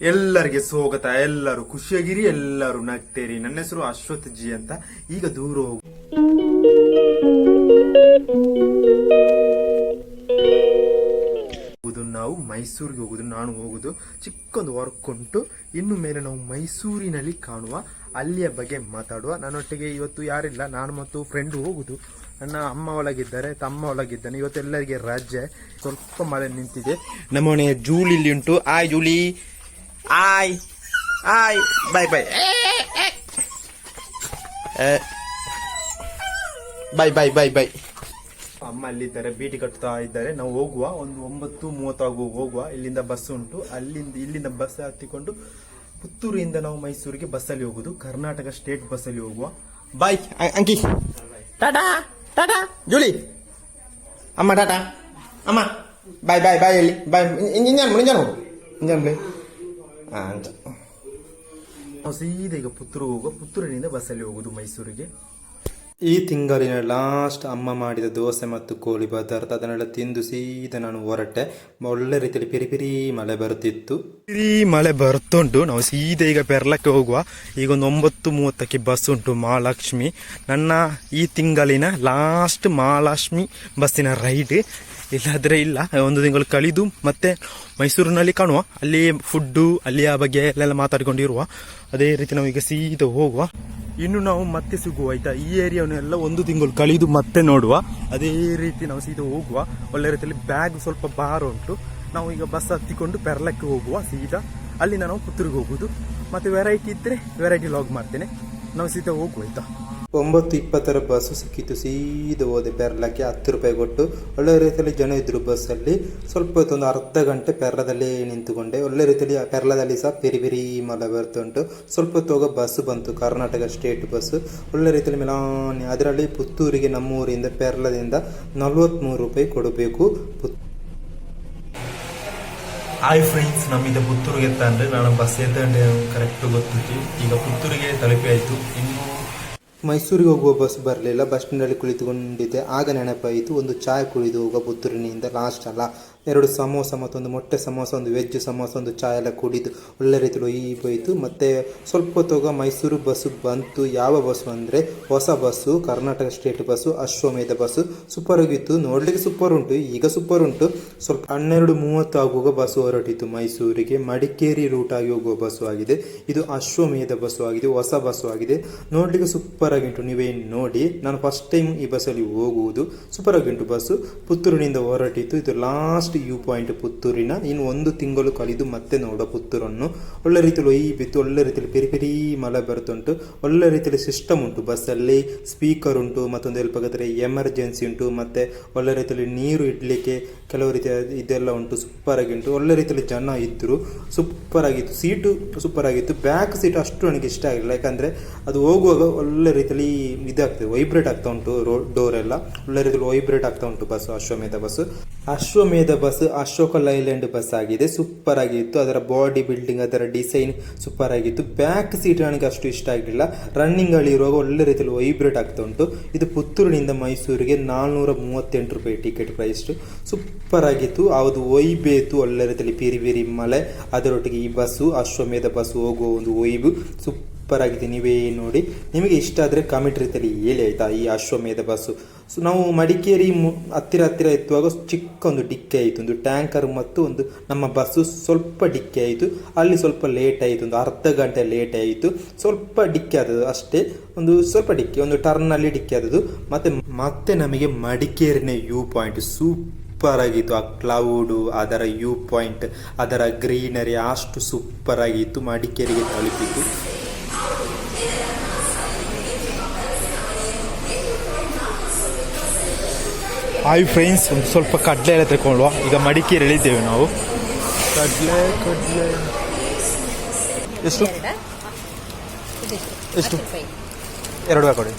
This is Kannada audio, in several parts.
ಎಲ್ಲರಿಗೆ ಸ್ವಾಗತ, ಎಲ್ಲರೂ ಖುಷಿಯಾಗಿರಿ, ಎಲ್ಲರೂ ನಗ್ತೇರಿ. ನನ್ನ ಹೆಸರು ಅಶ್ವಥ್ ಜಿ ಅಂತ. ಈಗ ದೂರ ಹೋಗು. ನಾವು, ಮೈಸೂರಿಗೆ ಹೋಗುದು, ನಾನು ಹೋಗುದು. ಚಿಕ್ಕೊಂದು ವರ್ಕ್ ಉಂಟು. ಇನ್ನು ಮೇಲೆ ನಾವು ಮೈಸೂರಿನಲ್ಲಿ ಕಾಣುವ, ಅಲ್ಲಿಯ ಬಗ್ಗೆ ಮಾತಾಡುವ. ನನ್ನೊಟ್ಟಿಗೆ ಇವತ್ತು ಯಾರಿಲ್ಲ, ನಾನು ಮತ್ತು ಫ್ರೆಂಡ್ ಹೋಗುದು. ನನ್ನ ಅಮ್ಮ ಒಳಗಿದ್ದಾರೆ, ತಮ್ಮ ಒಳಗಿದ್ದಾನೆ. ಇವತ್ತು ಎಲ್ಲರಿಗೆ ರಜೆ ಸ್ವಲ್ಪ ಮಳೆ ನಿಂತಿದೆ. ನಮ್ಮ ಮನೆಯ ಜೂಲಿ ಉಂಟು. ಆ ಜೂಲಿ ಆಯ್ ಆಯ್ bye bye bye bye bye bye ಅಮ್ಮ ಅಲ್ಲಿದ್ದಾರೆ ಭೇಟಿ ಕಟ್ತಾ ಇದ್ದಾರೆ. ನಾವು ಹೋಗುವ ಒಂದು ಒಂಬತ್ತು ಮೂವತ್ತಾಗುವ ಹೋಗುವ. ಇಲ್ಲಿಂದ ಬಸ್ ಉಂಟು. ಅಲ್ಲಿಂದ ಇಲ್ಲಿಂದ ಬಸ್ ಹತ್ತಿಕೊಂಡು ಪುತ್ತೂರಿಂದ ನಾವು ಮೈಸೂರಿಗೆ ಬಸ್ಸಲ್ಲಿ ಹೋಗುದು ಕರ್ನಾಟಕ ಸ್ಟೇಟ್ ಬಸ್ಸಲ್ಲಿ ಹೋಗುವ. ಬಾಯ್ ಅ- ಅಂಕಿ. Tata tata. ಜೂಲಿ. ಅಮ್ಮ ಟಾಟಾ. ಅಮ್ಮ. ಬಾಯ್ ಬಾಯ್ ಬಾಯ್ ಹೇಳಿ ಬಾಯ್ ಇಂಜನ್ ಇಂಜನ್ ಹೋಗು ಇಂಜನ್ ಪ್ಲೇ ಅಂತ ನಾವು ಸೀದಾ ಈಗ ಪುತ್ತೂರು ಹೋಗುವ ಪುತ್ತೂರಿನಿಂದ ಬಸ್ಸಲ್ಲಿ ಹೋಗುದು ಮೈಸೂರಿಗೆ. ಈ ತಿಂಗಳಿನ ಲಾಸ್ಟ್ ಅಮ್ಮ ಮಾಡಿದ ದೋಸೆ ಮತ್ತು ಕೋಳಿ ಪದಾರ್ಥ ಅದನ್ನೆಲ್ಲ ತಿಂದು ಸೀದಾ ನಾನು ಹೊರಟೆ. ಒಳ್ಳೆ ರೀತಿಯಲ್ಲಿ ಪಿರಿ ಪಿರಿ ಮಳೆ ಬರುತ್ತಿತ್ತು ಪಿರಿ ಮಳೆ ಬರ್ತುಂಟು ನಾವು ಸೀದಾ ಈಗ ಪೆರ್ಲಕ್ಕೆ ಹೋಗುವ. ಈಗ ಒಂದು ಒಂಬತ್ತು ಮೂವತ್ತಕ್ಕೆ ಬಸ್ ಉಂಟು ಮಹಾಲಕ್ಷ್ಮಿ. ನನ್ನ ಈ ತಿಂಗಳಿನ ಲಾಸ್ಟ್ ಮಹಾಲಕ್ಷ್ಮಿ ಬಸ್ಸಿನ ರೈಡ್ ಇಲ್ಲಾದ್ರೆ ಇಲ್ಲ. ಒಂದು ತಿಂಗಳು ಕಳೆದು ಮತ್ತೆ ಮೈಸೂರಿನಲ್ಲಿ ಕಾಣುವ, ಅಲ್ಲಿ ಫುಡ್ಡು ಅಲ್ಲಿಯ ಬಗ್ಗೆ ಎಲ್ಲೆಲ್ಲ ಮಾತಾಡಿಕೊಂಡಿರುವ, ಅದೇ ರೀತಿ ನಾವು ಈಗ ಸೀದಾ ಹೋಗುವ. ಇನ್ನು ನಾವು ಮತ್ತೆ ಸಿಗುವ, ಆಯ್ತಾ? ಈ ಏರಿಯಾವನ್ನೆಲ್ಲ ಒಂದು ತಿಂಗಳು ಕಳೆದು ಮತ್ತೆ ನೋಡುವ. ಅದೇ ರೀತಿ ನಾವು ಸೀದಾ ಹೋಗುವ. ಒಳ್ಳೆ ರೀತಿಯಲ್ಲಿ ಬ್ಯಾಗ್ ಸ್ವಲ್ಪ ಭಾರ ಉಂಟು. ನಾವು ಈಗ ಬಸ್ ಹತ್ತಿಕೊಂಡು ಪೆರ್ಲಕ್ಕೆ ಹೋಗುವ, ಸೀದಾ. ಅಲ್ಲಿಂದ ನಾವು ಪುತ್ತೂರಿಗೆ ಹೋಗುವುದು. ಮತ್ತೆ ವೆರೈಟಿ ಇದ್ರೆ ವೆರೈಟಿ ಲಾಗ್ ಮಾಡ್ತೇನೆ. ನಾವು ಸೀದಾ ಹೋಗುವ, ಆಯ್ತಾ? ಒಂಬತ್ತು ಇಪ್ಪತ್ತರ ಬಸ್ಸು ಸಿಕ್ಕಿತ್ತು ಸೀದಾ ಹೋದೆ ಪೆರ್ಲಕ್ಕೆ ಹತ್ತು ರೂಪಾಯಿ ಕೊಟ್ಟು. ಒಳ್ಳೆ ರೀತಿಯಲ್ಲಿ ಜನ ಇದ್ದರು ಬಸ್ಸಲ್ಲಿ. ಸ್ವಲ್ಪ ಹೊತ್ತೊಂದು ಅರ್ಧ ಗಂಟೆ ಪೆರ್ಲದಲ್ಲಿ ನಿಂತುಕೊಂಡೆ. ಒಳ್ಳೆ ರೀತಿಯಲ್ಲಿ ಪೆರ್ಲದಲ್ಲಿ ಸಹ ಬಿರಿ ಬಿರಿ ಮಳೆ ಬರ್ತುಂಟು ಸ್ವಲ್ಪ ಹೊತ್ತು ಹೋಗೋ ಬಸ್ ಬಂತು, ಕರ್ನಾಟಕ ಸ್ಟೇಟ್ ಬಸ್ ಒಳ್ಳೆ ರೀತಿಯಲ್ಲಿ ಮೆಲಾನಿ. ಅದರಲ್ಲಿ ಪುತ್ತೂರಿಗೆ ನಮ್ಮೂರಿಂದ, ಪೆರ್ಲದಿಂದ ನಲ್ವತ್ಮೂರು ರೂಪಾಯಿ ಕೊಡಬೇಕು. ಹಾಯ್ ಫ್ರೆಂಡ್ಸ್ ನಮ್ಮಿಂದ ಪುತ್ತೂರಿಗೆ ಎತ್ತಂದ್ರೆ ನಾನು ಬಸ್ ಎತ್ತಂಡೆ ಕರೆಕ್ಟ್ ಗೊತ್ತಿತ್ತು ಈಗ ಪುತ್ತೂರಿಗೆ ತಲುಪಿ ಆಯ್ತು. ಮೈಸೂರಿಗೆ ಹೋಗುವ ಬಸ್ ಬರಲಿಲ್ಲ. ಬಸ್ ಸ್ಟ್ಯಾಂಡಲ್ಲಿ ಕುಳಿತುಕೊಂಡಿದ್ದೆ. ಆಗ ನೆನಪಾಯಿತು, ಒಂದು ಚಾಯ್ ಕುಡಿದು ಹೋಗುವ ಪುತ್ತೂರಿನಿಂದ ಲಾಸ್ಟ್ ಅಲ್ಲ. ಎರಡು ಸಮೋಸ ಮತ್ತೊಂದು ಮೊಟ್ಟೆ ಸಮೋಸ, ಒಂದು ವೆಜ್ ಸಮೋಸ, ಒಂದು ಚಾಯ್ ಎಲ್ಲ ಕುಡಿದು ಒಳ್ಳೆ ರೀತಿಯಲ್ಲಿ ಈ ಹೋಯಿತು. ಮತ್ತು ಸ್ವಲ್ಪ ಹೊತ್ತೋಗ ಮೈಸೂರು ಬಸ್ಸು ಬಂತು. ಯಾವ ಬಸ್ಸು ಅಂದರೆ ಹೊಸ bus, Karnataka state bus, Ashwamedha bus. Super ಆಗಿತ್ತು. ನೋಡಲಿಕ್ಕೆ ಸೂಪರ್ ಉಂಟು. ಈಗ ಸೂಪರ್ ಉಂಟು. ಸ್ವಲ್ಪ ಹನ್ನೆರಡು ಮೂವತ್ತು ಆಗುವಾಗ ಬಸ್ಸು ಹೊರಟಿತ್ತು ಮೈಸೂರಿಗೆ. ಮಡಿಕೇರಿ ರೂಟ್ ಆಗಿ ಹೋಗುವ ಬಸ್ಸು ಆಗಿದೆ. ಇದು ಅಶ್ವಮೇಧ ಬಸ್ಸು ಆಗಿದೆ. ಹೊಸ ಬಸ್ಸು ಆಗಿದೆ. ನೋಡಲಿಕ್ಕೆ ಸೂಪರ್ ಆಗಿ ಉಂಟು ನೀವೇ ನೋಡಿ, ನಾನು ಫಸ್ಟ್ ಟೈಮ್ ಈ ಬಸ್ಸಲ್ಲಿ ಹೋಗುವುದು. ಸೂಪರ್ ಆಗಿ ಬಸ್ಸು. ಪುತ್ತೂರಿನಿಂದ ಹೊರಟಿತು ಇದು ಲಾಸ್ಟ್ ವ್ಯೂ ಪಾಯಿಂಟ್ ಪುತ್ತೂರಿನ ಇನ್ನು ಒಂದು ತಿಂಗಳು ಕಲಿದು ಮತ್ತೆ ನೋಡೋ ಪುತ್ತೂರನ್ನು. ಒಳ್ಳೆ ರೀತಿಯಲ್ಲಿ ಒಯ್ಯಿ ಬಿತ್ತು ಒಳ್ಳೆ ರೀತಿಯಲ್ಲಿ ಪೆರಿ ಪೆರಿ ಮಳೆ ಬರುತ್ತುಂಟು. ಒಳ್ಳೆ ರೀತಿಯಲ್ಲಿ ಸಿಸ್ಟಮ್ ಉಂಟು. ಬಸ್ಸಲ್ಲಿ ಸ್ಪೀಕರ್ ಉಂಟು, ಮತ್ತೊಂದು ಹೆಲ್ಪ್ ಎಮರ್ಜೆನ್ಸಿ ಉಂಟು, ಮತ್ತೆ ಒಳ್ಳೆ ರೀತಿಯಲ್ಲಿ ನೀರು ಇಡಲಿಕ್ಕೆ ಕೆಲವು ರೀತಿಯ ಇದೆಲ್ಲ ಉಂಟು. ಸೂಪರ್ ಆಗಿ ಉಂಟು. ಒಳ್ಳೆ ರೀತಿಯಲ್ಲಿ ಜನ ಇದ್ದರು ಸೂಪರ್ ಆಗಿತ್ತು. ಸೀಟು ಸೂಪರ್ ಆಗಿತ್ತು. ಬ್ಯಾಕ್ ಸೀಟ್ ಅಷ್ಟು ನನಗೆ ಇಷ್ಟ ಆಗಿಲ್ಲ. ಯಾಕಂದರೆ ಅದು ಹೋಗುವಾಗ ಒಳ್ಳೆ ರೀತಿಯಲ್ಲಿ ಇದಾಗ್ತದೆ. ವೈಬ್ರೇಟ್ ಆಗ್ತಾ ಉಂಟು ರೋ ಡೋರ್ ಎಲ್ಲ. ಒಳ್ಳೆ ರೀತಿಯಲ್ಲಿ ವೈಬ್ರೇಟ್ ಆಗ್ತಾ ಉಂಟು bus, Ashwamedha bus. Ashwamedha bus Ashok Leyland bus ಆಗಿದೆ. ಸೂಪರ್ ಆಗಿತ್ತು. ಅದರ ಬಾಡಿ ಬಿಲ್ಡಿಂಗ್, ಅದರ ಡಿಸೈನ್ ಸೂಪರ್ ಆಗಿತ್ತು. ಬ್ಯಾಕ್ ಸೀಟ್ ನನಗೆ ಅಷ್ಟು ಇಷ್ಟ ಆಗಿಲ್ಲ. ರನ್ನಿಂಗ್ ಇರುವಾಗ ಒಳ್ಳೆ ರೀತಿಯಲ್ಲಿ ವೈಬ್ರೇಟ್ ಆಗ್ತಾ ಉಂಟು. ಇದು ಪುತ್ತೂರಿನಿಂದ ಮೈಸೂರಿಗೆ ನಾಲ್ನೂರ ಮೂವತ್ತೆಂಟು ರೂಪಾಯಿ ಟಿಕೆಟ್ ಪ್ರೈಸ್ ಸೂಪರ್ ಆಗಿತ್ತು. ಅದು ಒಯ್ಬೇತು ಒಳ್ಳೆ ರೀತಿಯಲ್ಲಿ ಪಿರಿ ಪಿರಿ ಮಲೆ ಅದರೊಟ್ಟಿಗೆ ಈ ಬಸ್ಸು, ಅಶ್ವಮೇಧ ಬಸ್ ಹೋಗುವ ಒಂದು ಒಯ್ಬು ಸೂಪರ್ ಆಗಿದೆ ನೀವೇ ನೋಡಿ, ನಿಮಗೆ ಇಷ್ಟ ಆದರೆ ಕಾಮೆಂಟ್ ರೀತಿಯಲ್ಲಿ ಹೇಳಿ, ಆಯಿತಾ? ಈ ಅಶ್ವಮೇಧ ಬಸ್ಸು. ಸೊ ನಾವು ಮಡಿಕೇರಿ ಮು, ಹತ್ತಿರ ಹತ್ತಿರ ಎತ್ತುವಾಗ ಚಿಕ್ಕ ಒಂದು ಡಿಕ್ಕಿ ಆಯಿತು. ಒಂದು ಟ್ಯಾಂಕರ್ ಮತ್ತು ಒಂದು ನಮ್ಮ ಬಸ್ಸು ಸ್ವಲ್ಪ ಡಿಕ್ಕಿ ಆಯಿತು. ಅಲ್ಲಿ ಸ್ವಲ್ಪ ಲೇಟ್ ಆಯಿತು. ಒಂದು ಅರ್ಧ ಗಂಟೆ ಲೇಟ್ ಆಯಿತು. ಸ್ವಲ್ಪ ಡಿಕ್ಕಿ ಆದದ್ದು ಅಷ್ಟೇ. ಒಂದು ಸ್ವಲ್ಪ ಡಿಕ್ಕಿ, ಒಂದು ಟರ್ನಲ್ಲಿ ಡಿಕ್ಕಿ ಆದದ್ದು. ಮತ್ತೆ ಮತ್ತೆ ನಮಗೆ ಮಡಿಕೇರಿನ ವ್ಯೂ ಪಾಯಿಂಟ್ ಸೂಪರ್ ಆಗಿತ್ತು ಆ ಕ್ಲೌಡು ಅದರ ವ್ಯೂ ಪಾಯಿಂಟ್ ಅದರ ಗ್ರೀನರಿ ಅಷ್ಟು ಸೂಪರ್ ಆಗಿತ್ತು ಮಡಿಕೇರಿಗೆ ತಲುಪಿತು ಹಾಯ್ ಫ್ರೆಂಡ್ಸ್ ಒಂದು ಸ್ವಲ್ಪ ಕಡಲೆ ಎಲ್ಲ ತಗೊಳ್ಳುವ ಈಗ ಮಡಿಕೇರಿ ಎಳಿದ್ದೇವೆ ನಾವು. ಕಡಲೆ ಕಡಲೆ. ಎಷ್ಟು? ಎಷ್ಟು? ಎರಡು ಹಾಕೊಡಿ.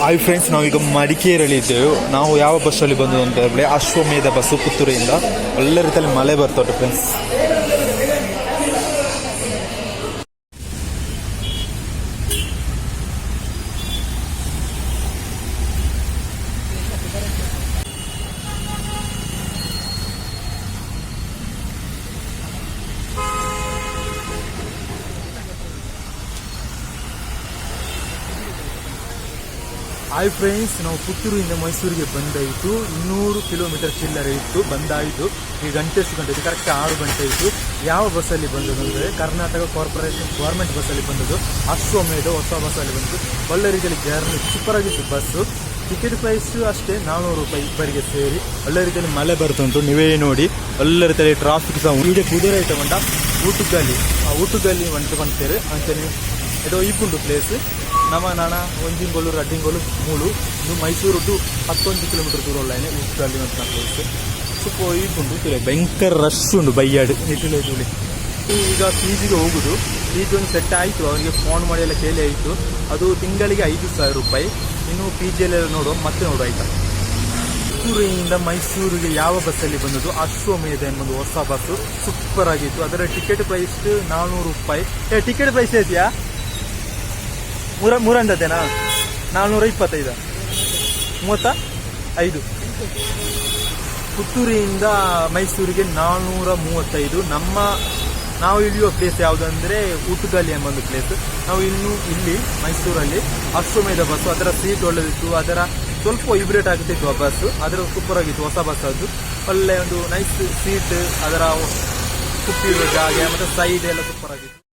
ಹಾಯ್ ಫ್ರೆಂಡ್ಸ್, ನಾವೀಗ ಮಡಿಕೇರಿಯಲ್ಲಿ ಇದ್ದೇವೆ. ನಾವು ಯಾವ ಬಸ್ಸಲ್ಲಿ ಬಂದು ಅಂತ ಹೇಳಿ ಅಶ್ವಮೇಧ ಬಸ್ಸು ಪುತ್ತೂರಿಂದ ಒಳ್ಳೆ ರೀತಿಯಲ್ಲಿ ಮಳೆ ಬರ್ತದೆ ಫ್ರೆಂಡ್ಸ್. ಹಾಯ್ ಫ್ರೆಂಡ್ಸ್ ನಾವು ಪುತ್ತೂರಿಂದ ಮೈಸೂರಿಗೆ ಬಂದಾಯಿತು. ಇನ್ನೂರು ಕಿಲೋಮೀಟರ್ ಚಿಲ್ಲರೆ ಇತ್ತು, ಬಂದಾಯಿತು. ಈ ಗಂಟೆ ಇತ್ತು ಕರೆಕ್ಟ್ ಆರು ಗಂಟೆ ಇತ್ತು. ಯಾವ ಬಸ್ಸಲ್ಲಿ ಬಂದದ್ದು ಅಂದರೆ ಕರ್ನಾಟಕ ಕಾರ್ಪೊರೇಷನ್ ಗೌರ್ಮೆಂಟ್ ಬಸ್ಸಲ್ಲಿ ಬಂದದ್ದು. ಅಶ್ವಮೇಧ ಹೊಸ ಬಸ್ಸಲ್ಲಿ ಬಂದು ಒಳ್ಳೆ ರೀತಿಯಲ್ಲಿ ಜರ್ನಿ ಸೂಪರ್ ಆಗಿತ್ತು ಬಸ್ಸು ಟಿಕೆಟ್ ಪ್ರೈಸು ಅಷ್ಟೇ ನಾನ್ನೂರು ರೂಪಾಯಿ ಇಬ್ಬರಿಗೆ ಸೇರಿ. ಒಳ್ಳೆ ಮಳೆ ಬರ್ತುಂಟು ನೀವೇ ನೋಡಿ. ಒಳ್ಳೆ ಟ್ರಾಫಿಕ್ ಸಹ ಈಗ ಕುದುರೆ ಐತೆ ಬಂಡ ಊಟದಲ್ಲಿ ಆ ಊಟದಲ್ಲಿ ಬಂತು ಬಂತೇವೆ ನೀವು ಇದು ಇಪ್ಪುಂಡು ಪ್ಲೇಸ್ ನಮ್ಮ ನಾಣ ಒಂಜಿಂಗೋಲು ರಡ್ಡಿಂಗೋಲು ಮೂಳು ಇದು ಮೈಸೂರು ಟು ಹತ್ತೊಂದು ಕಿಲೋಮೀಟರ್ ದೂರ ಉಳ್ಳಾನೆ ಊಟದಲ್ಲಿ ಅಂತ ಪ್ಲೇಸ್ ಇಪ್ಪುಂಡು ತಿಳಿ ಭಯಂಕರ ರಶ್ ಉಂಟು ಬೈಯಾಡು. ತುಳಿ ಈಗ ಪಿ ಜಿಗೆ ಹೋಗುದು. ಪಿ ಜಿ ಒಂದು ಸೆಟ್ ಆಯಿತು ಅವರಿಗೆ ಫೋನ್ ಮಾಡಿ ಎಲ್ಲ ಕೇಳಿ ಆಯಿತು. ಅದು ತಿಂಗಳಿಗೆ ಐದು ಸಾವಿರ ರೂಪಾಯಿ. ಇನ್ನು ಪಿ ಜಿಯಲ್ಲೆಲ್ಲ ನೋಡುವ ಮತ್ತೆ ನೋಡು ಆಯ್ತಾ? ಮೈಸೂರಿನಿಂದ ಮೈಸೂರಿಗೆ ಯಾವ ಬಸ್ಸಲ್ಲಿ ಬಂದದ್ದು? ಅಶ್ವಮೇಧ ಎಂಬುದು ಹೊಸ ಬಸ್ಸು ಸೂಪರ್ ಆಗಿತ್ತು. ಅದರ ಟಿಕೆಟ್ ಪ್ರೈಸ್ ನಾನ್ನೂರು ರೂಪಾಯಿ. ಏ ಟಿಕೆಟ್ ಪ್ರೈಸ್ ಇದೆಯಾ ಮೂರ ಮೂರಂದದೇನಾ ನಾನ್ನೂರ ಇಪ್ಪತ್ತೈದು. ಮೂವತ್ತ ಐದು. ಪುತ್ತೂರಿಯಿಂದ ಮೈಸೂರಿಗೆ ನಾನ್ನೂರ ಮೂವತ್ತೈದು. ನಮ್ಮ ನಾವು ಇಳಿಯುವ ಪ್ಲೇಸ್ ಯಾವುದಂದ್ರೆ ಊಟಗಲ್ಲಿ ಎಂಬ ಒಂದು ಪ್ಲೇಸ್ ನಾವು ಇನ್ನು ಇಲ್ಲಿ ಮೈಸೂರಲ್ಲಿ ಅಶ್ವಮೇಧ ಬಸ್ಸು, ಅದರ ಸೀಟ್ ಒಳ್ಳೆದಿತ್ತು. ಅದರ ಸ್ವಲ್ಪ ವೈಬ್ರೇಟ್ ಆಗುತ್ತಿತ್ತು ಆ ಬಸ್ಸು. ಅದರ ಸೂಪರ್ ಆಗಿತ್ತು, ಹೊಸ ಬಸ್ ಅದು. ಒಳ್ಳೆ ಒಂದು ನೈಸ್ ಸೀಟ್ ಅದರ ಕುಪ್ಪಿರುವ ಜಾಗ, ಮತ್ತು ಸೈಡ್ ಎಲ್ಲ ಸೂಪರ್ ಆಗಿತ್ತು.